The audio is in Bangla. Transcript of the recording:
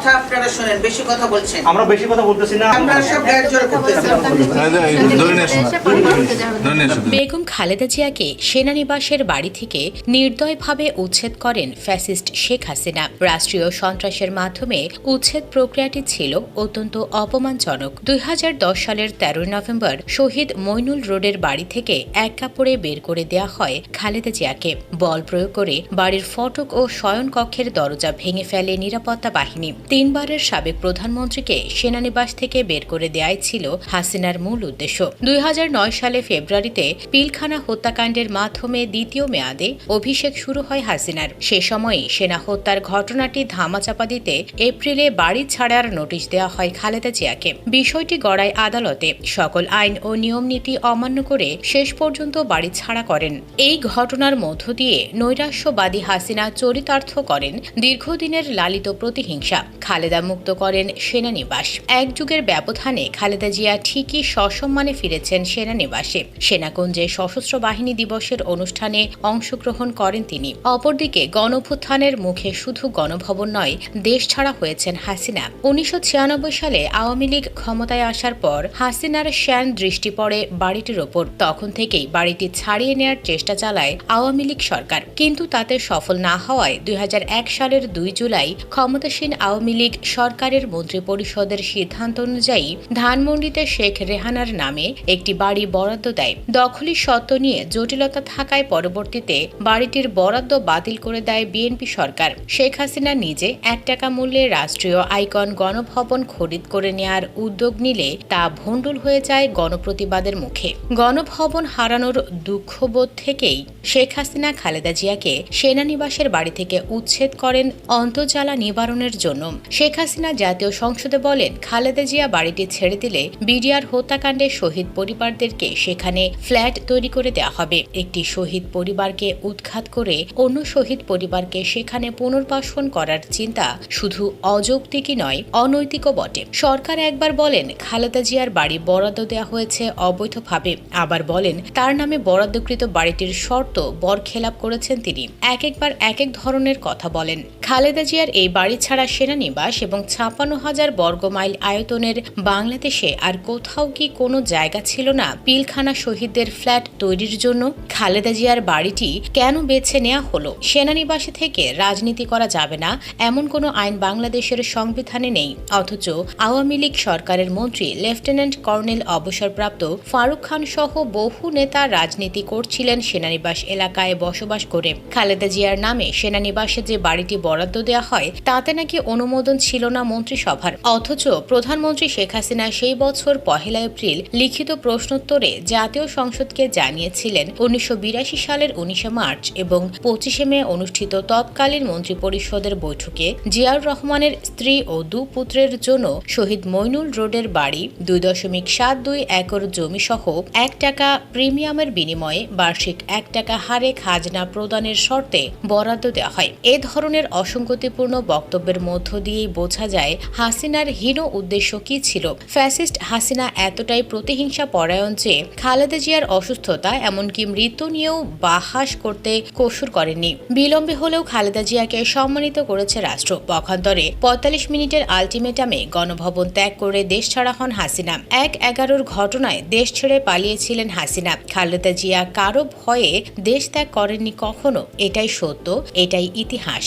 কথা আপনারা শোনেন বেশি কথা বলছেন। আমরা বেশি কথা বলতেছি না। আপনারা সব গায়ের জোরে করতেছেন বেগম খালেদা জিয়াকে সেনানিবাসের বাড়ি থেকে নির্দয়ভাবে উচ্ছেদ করেন ফ্যাসিস্ট শেখ হাসিনা। রাষ্ট্রীয় সন্ত্রাসের মাধ্যমে উচ্ছেদ প্রক্রিয়াটি ছিল অত্যন্ত অপমানজনক। দুই হাজার দশ সালের তেরোই নভেম্বর শহীদ মইনুল রোডের বাড়ি থেকে এক কাপড়ে বের করে দেয়া হয় খালেদা জিয়াকে। বল প্রয়োগ করে বাড়ির ফটক ও শয়ন কক্ষের দরজা ভেঙে ফেলে নিরাপত্তা বাহিনী। তিনবারের সাবেক প্রধানমন্ত্রীকে সেনানিবাস থেকে বের করে দেয়াই ছিল হাসিনার মূল উদ্দেশ্য। দুই হাজার নয় সালে ফেব্রুয়ারিতে পিলখানা হত্যাকাণ্ডের মাধ্যমে দ্বিতীয় মেয়াদে অভিষেক শুরু হয় হাসিনার। সে সময়ে সেনা হত্যার ঘটনাটি ধামাচাপা দিতে এপ্রিলে বাড়ি ছাড়ার নোটিশ দেওয়া হয় খালেদা জিয়াকে। বিষয়টি গড়ায় আদালতে। সকল আইন ও নিয়ম নীতি অমান্য করে শেষ পর্যন্ত বাড়ি ছাড়া করেন। এই ঘটনার মধ্য দিয়ে নৈরাশ্যবাদী হাসিনা চরিতার্থ করেন দীর্ঘদিনের লালিত প্রতিহিংসা। খালেদা মুক্ত করেন সেনানিবাস। এক যুগের ব্যবধানে খালেদা জিয়া ঠিকই সসম্মানে ফিরেছেন সেনানিবাসে। সেনাকুঞ্জে সশস্ত্র বাহিনী দিবসের অনুষ্ঠানে অংশগ্রহণ করেন তিনি। অপরদিকে গণভুত্থানের মুখে শুধু গণভবন নয়, দেশ ছাড়া হয়েছেন হাসিনা। উনিশশো ছিয়ানব্বই সালে আওয়ামী লীগ ক্ষমতায় আসার পর হাসিনার শ্যান দৃষ্টি পড়ে বাড়িটির ওপর। তখন থেকেই বাড়িটি ছাড়িয়ে নেয়ার চেষ্টা চালায় আওয়ামী লীগ সরকার। কিন্তু তাতে সফল না হওয়ায় দুই হাজার এক সালের দুই জুলাই ক্ষমতাসীন আওয়ামী লীগ সরকারের মন্ত্রিপরিষদের সিদ্ধান্ত অনুযায়ী ধানমন্ডিতে শেখ রেহানার নামে একটি বাড়ি বরাদ্দ দেয়। দখলি সত্ত্ব নিয়ে জটিলতা থাকায় পরবর্তীতে বাড়িটির বরাদ্দ বাতিল করে দেয় বিএনপি সরকার। শেখ হাসিনা নিজে এক টাকা মূল্যে রাষ্ট্রীয় আইকন গণভবন খরিদ করে নেয়ার উদ্যোগ নিলে তা ভণ্ডুল হয়ে যায় গণপ্রতিবাদের মুখে। গণভবন হারানোর দুঃখবোধ থেকেই শেখ হাসিনা খালেদা জিয়াকে সেনানিবাসের বাড়ি থেকে উচ্ছেদ করেন অন্তর্জালা নিবারণের জন্য। শেখ হাসিনা জাতীয় সংসদে বলেন, খালেদা জিয়া বাড়িটি ছেড়ে দিলে বিডিআর হত্যাকাণ্ডে শহীদ পরিবারদেরকে সেখানে ফ্ল্যাট তৈরি করে দেওয়া হবে। একটি শহীদ পরিবারকে উৎখাত করে অন্য শহীদ পরিবারকে সেখানে পুনর্বাসন করার চিন্তা শুধু অযৌক্তিকই নয়, অনৈতিকও বটে। সরকার একবার বলেন, খালেদা জিয়ার বাড়ি বরাদ্দ দেওয়া হয়েছে অবৈধভাবে। আবার বলেন, তার নামে বরাদ্দকৃত বাড়িটির শর্ত বরখেলাপ করেছেন তিনি। এক একবার এক এক ধরনের কথা বলেন। খালেদা জিয়ার এই বাড়ি ছাড়া সেনানিবাস এবং ছাপ্পান্ন হাজার বর্গমাইল আয়তনের বাংলাদেশে আর কোথাও কি কোনো জায়গা ছিল না পিলখানা শহীদদের ফ্ল্যাট তৈরির জন্য? খালেদা জিয়ার বাড়িটি কেন বেছে নেওয়া হলো? সেনানিবাসে থেকে রাজনীতি করা যাবে না, এমন কোনো আইন বাংলাদেশের সংবিধানে নেই। অথচ আওয়ামী লীগ সরকারের মন্ত্রী লেফটেন্যান্ট কর্নেল অবসরপ্রাপ্ত ফারুক খান সহ বহু নেতা রাজনীতি করছিলেন সেনানিবাস এলাকায় বসবাস করে। খালেদা জিয়ার নামে সেনানিবাসে যে বাড়িটি বরাদ্দ দেওয়া হয়, তাতে নাকি অনুমোদন ছিল না মন্ত্রিসভার। অথচ প্রধানমন্ত্রী শেখ হাসিনা সেই বছর পহেলা এপ্রিল লিখিত প্রশ্নোত্তরে জাতীয় সংসদকে জানিয়েছিলেন। উনিশশো বিরাশি সালের উনিশে মার্চ এবং পঁচিশে মে অনুষ্ঠিত তৎকালীন মন্ত্রিপরিষদের বৈঠকে জিয়াউর রহমানের স্ত্রী ও দু পুত্রের জন্য শহীদ মইনুল রোডের বাড়ি দুই দশমিক সাত দুই একর জমি সহ এক টাকা প্রিমিয়ামের বিনিময়ে বার্ষিক এক টাকা হারে খাজনা প্রদানের শর্তে বরাদ্দ দেওয়া হয়। এ ধরনের অসঙ্গতিপূর্ণ বক্তব্যের মধ্য দিয়েই বোঝা যায় হাসিনার হীন উদ্দেশ্য কি ছিল। ফ্যাসিস্ট হাসিনা এতটাই প্রতিহিংসা পরায়ণ যে খালেদা জিয়ার অসুস্থতা এমনকি মৃত্যু নিয়েও বাহাস করতে কসুর করেননি। বিলম্বে হলেও খালেদা জিয়াকে সম্মানিত করেছে রাষ্ট্র। পক্ষান্তরে পঁয়তাল্লিশ মিনিটের আলটিমেটামে গণভবন ত্যাগ করে দেশ ছাড়া হন হাসিনা। এক এগারোর ঘটনায় দেশ ছেড়ে পালিয়েছিলেন হাসিনা। খালেদা জিয়া কারও ভয়ে দেশ ত্যাগ করেননি কখনো। এটাই সত্য, এটাই ইতিহাস।